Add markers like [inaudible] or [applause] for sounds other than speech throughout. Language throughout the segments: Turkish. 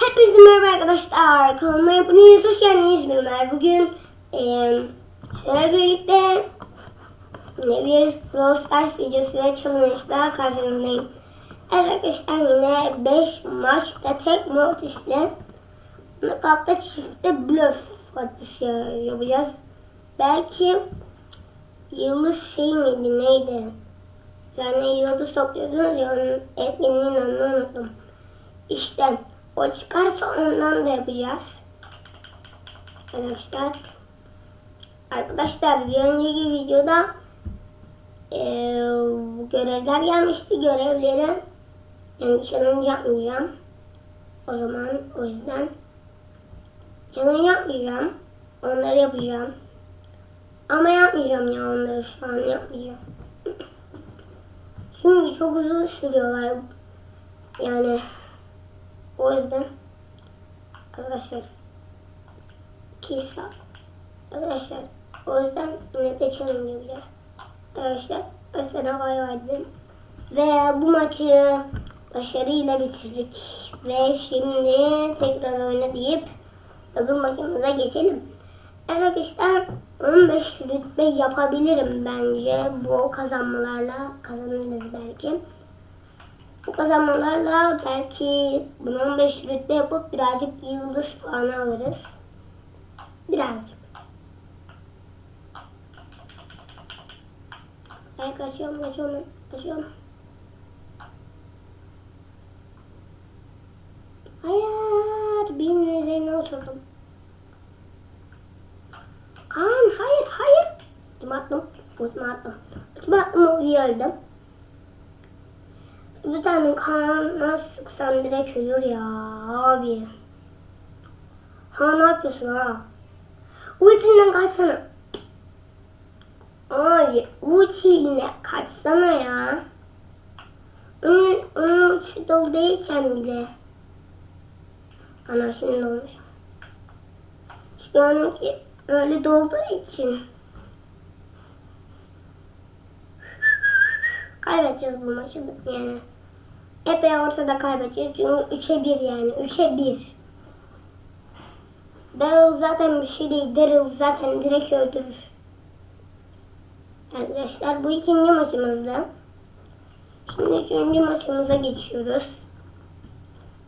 Hepinize merhaba arkadaşlar. Kanalıma hepiniz hoş geldiniz. Ben Ömer. Bugün sizlerle birlikte yine bir Brawl Stars videosu ve challenge'da karşınızdayım. Evet arkadaşlar yine 5 maçta tek Mortis'le Knockout'ta çifte bluff partisi yapacağız. Belki yıldız şey miydi neydi? Yani yıldız topluyordunuz ya onun etkinliğini unuttum. İşte o çıkarsa ondan da yapacağız. Arkadaşlar. Arkadaşlar bir önceki videoda eee, görevler gelmişti. Görevleri yani challenge yapmayacağım. O zaman o yüzden challenge yapmayacağım. Onları yapacağım. Ama yapmayacağım ya onları şu an yapmayacağım. [clears throat] Çünkü çok uzun sürüyorlar. Yani o yüzden arkadaşlar 2 saat arkadaşlar o yüzden yine de challenge yapacağız. Arkadaşlar mesela bay bay dedim. Ve bu maçı başarıyla bitirdik. Ve şimdi tekrar oyna deyip öbür maçımıza geçelim. Arkadaşlar 15 rütbe yapabilirim bence bu kazanmalarla kazanırız belki. Bu kazanmalarla belki bunu 15 rütbe yapıp birazcık yıldız puanı alırız. Birazcık. Ben kaçıyorum, kaçıyorum, kaçıyorum. Hayır, birinin üzerine oturdum. Kaan, hayır, hayır. Ultima attım, ultima attım. Ultima attım, öldüm. Bir tane kana sıksan direkt ölür ya abi. Ha ne yapıyorsun ha? Ultinden kaçsana. Abi ultiyle kaçsana ya. Onun, onun ultisi dolduyken bile. Ana şimdi dolmuş. Çünkü onunki öyle dolduğu için. Kaybedeceğiz bu maçı yani. Epey ortada kaybedeceğiz çünkü 3'e 1 yani 3'e 1. Daryl zaten bir şey değil. Daryl zaten direkt öldürür. Arkadaşlar bu ikinci maçımızdı. Şimdi üçüncü maçımıza geçiyoruz.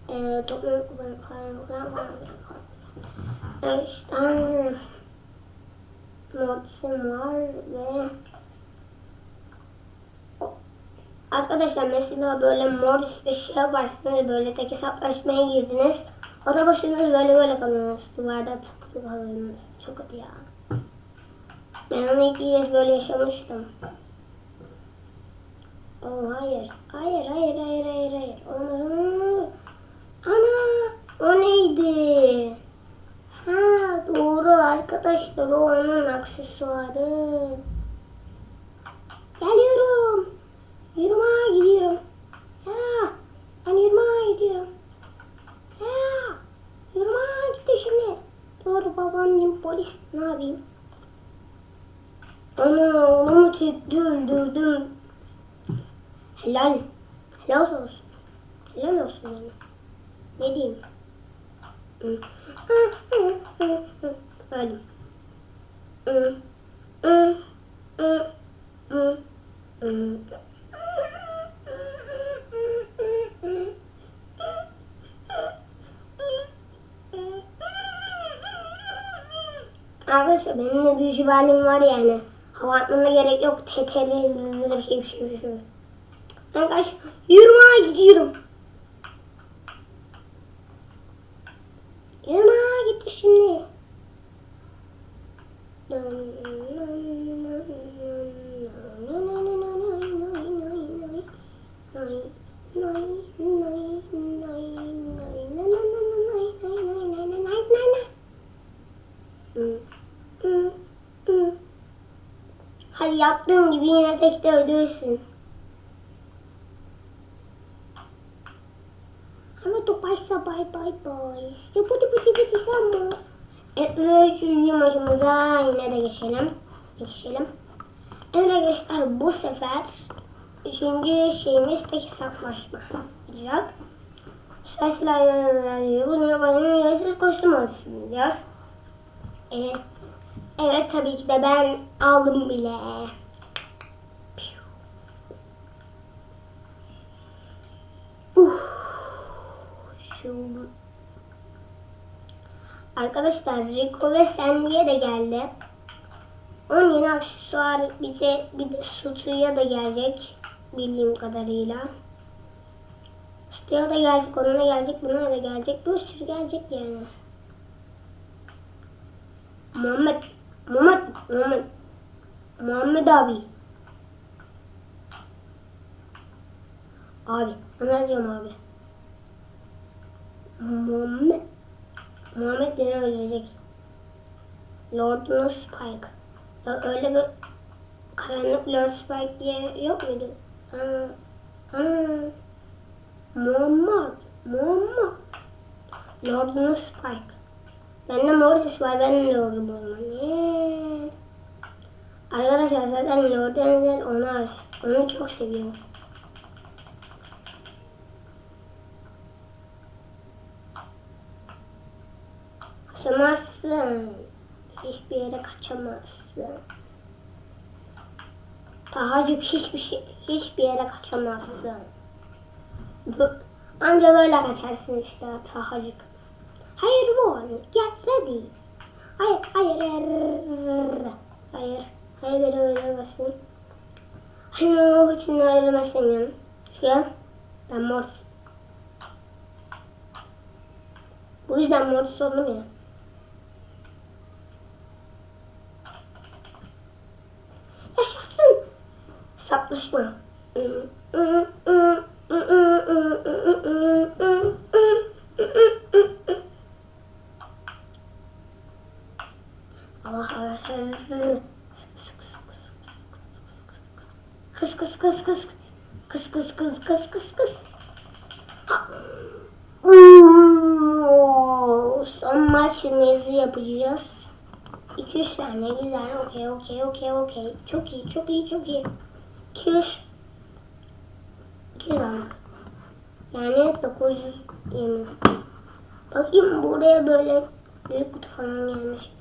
Ee, toplam Arkadaşlar Mortis'im var ve Arkadaşlar mesela böyle Morris'te şey yaparsınız böyle tek hesaplaşmaya girdiniz. Basıyorsunuz böyle böyle kalıyorsunuz. Duvarda takılı kalıyorsunuz. Çok kötü ya. Ben onu iki kez böyle yaşamıştım. Oh hayır. Hayır hayır hayır hayır hayır. Olmaz. Ana o neydi? Ha doğru arkadaşlar o onun aksesuarı. Geliyorum. Yürüme gidiyorum. Ya ben yürüme gidiyorum. Ya yürüme gitti şimdi. Doğru polis ne yapayım? Ana oğlumu çekti öldürdüm. Helal. Helal olsun. Helal olsun yani. Ne diyeyim? Öldüm. Hı. Hı. Hı. Hı. Hı. Arkadaşlar benim de büyücü halim var yani. Hava atmana gerek yok. TTL bir şey bir şey bir şey. Arkadaş yürüme gidiyorum. Yaptığın gibi yine tekte öldürürsün. Ama topaysa bay bay boys. Pıtı pıtı pıtı sama. Evet ve üçüncü maçımıza yine de geçelim. Geçelim. Evet arkadaşlar bu sefer üçüncü şeyimiz tek hesaplaşma olacak. Silahları bunu yarışsız kostüm olsun diyor. Ee, evet tabii ki de ben aldım bile. Uf. Şu Arkadaşlar Rico ve Sandy'ye de geldi. Onun yeni aksesuar bize bir de Sutu'ya da gelecek bildiğim kadarıyla. Sutu'ya da gelecek, ona da gelecek, buna da gelecek. Bir sürü gelecek yani. Muhammed, Muhammed, Muhammed, Muhammed abi. Abi, anlatacağım abi. Muhammed, Muhammed beni öldürecek. Lord'un Spike. Ya öyle bir karanlık Lord Spike diye yok muydu? Ha, ha. Muhammed, Muhammed. Lord'un Spike. Bende Mortis var, ben de Lord'um o. Yeah. Arkadaşlar zaten özel ona aşık. Onu çok seviyorum. Kaçamazsın. Hiçbir yere kaçamazsın. Tahacık hiçbir şey, hiçbir yere kaçamazsın. Bu, anca böyle kaçarsın işte tahacık. Hayır bu get ready. Hayır, hayır, hayır. Hayır, hayır öldürmesin. Hayır, o için öldürmesin ya. Şey, ben Mortis. Bu yüzden Mortis oldum ya. Yaşasın. Hesaplaşma. Maçımızı yapacağız. 200 tane güzel. Okey okey okey okey. Çok iyi çok iyi çok iyi. 200 200 aldık. Yani 920. Bakayım buraya böyle bir kutu falan gelmiş.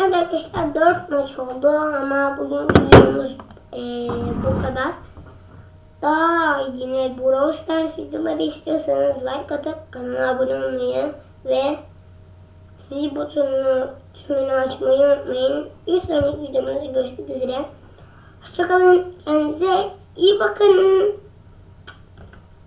Evet arkadaşlar 4 maç oldu ama bugün videomuz eee, bu kadar. Daha yine Brawl Stars videoları istiyorsanız like atıp kanala abone olmayı ve zil butonunu tümünü açmayı unutmayın. Bir sonraki videomuzda görüşmek üzere. Hoşçakalın. Kendinize iyi bakın.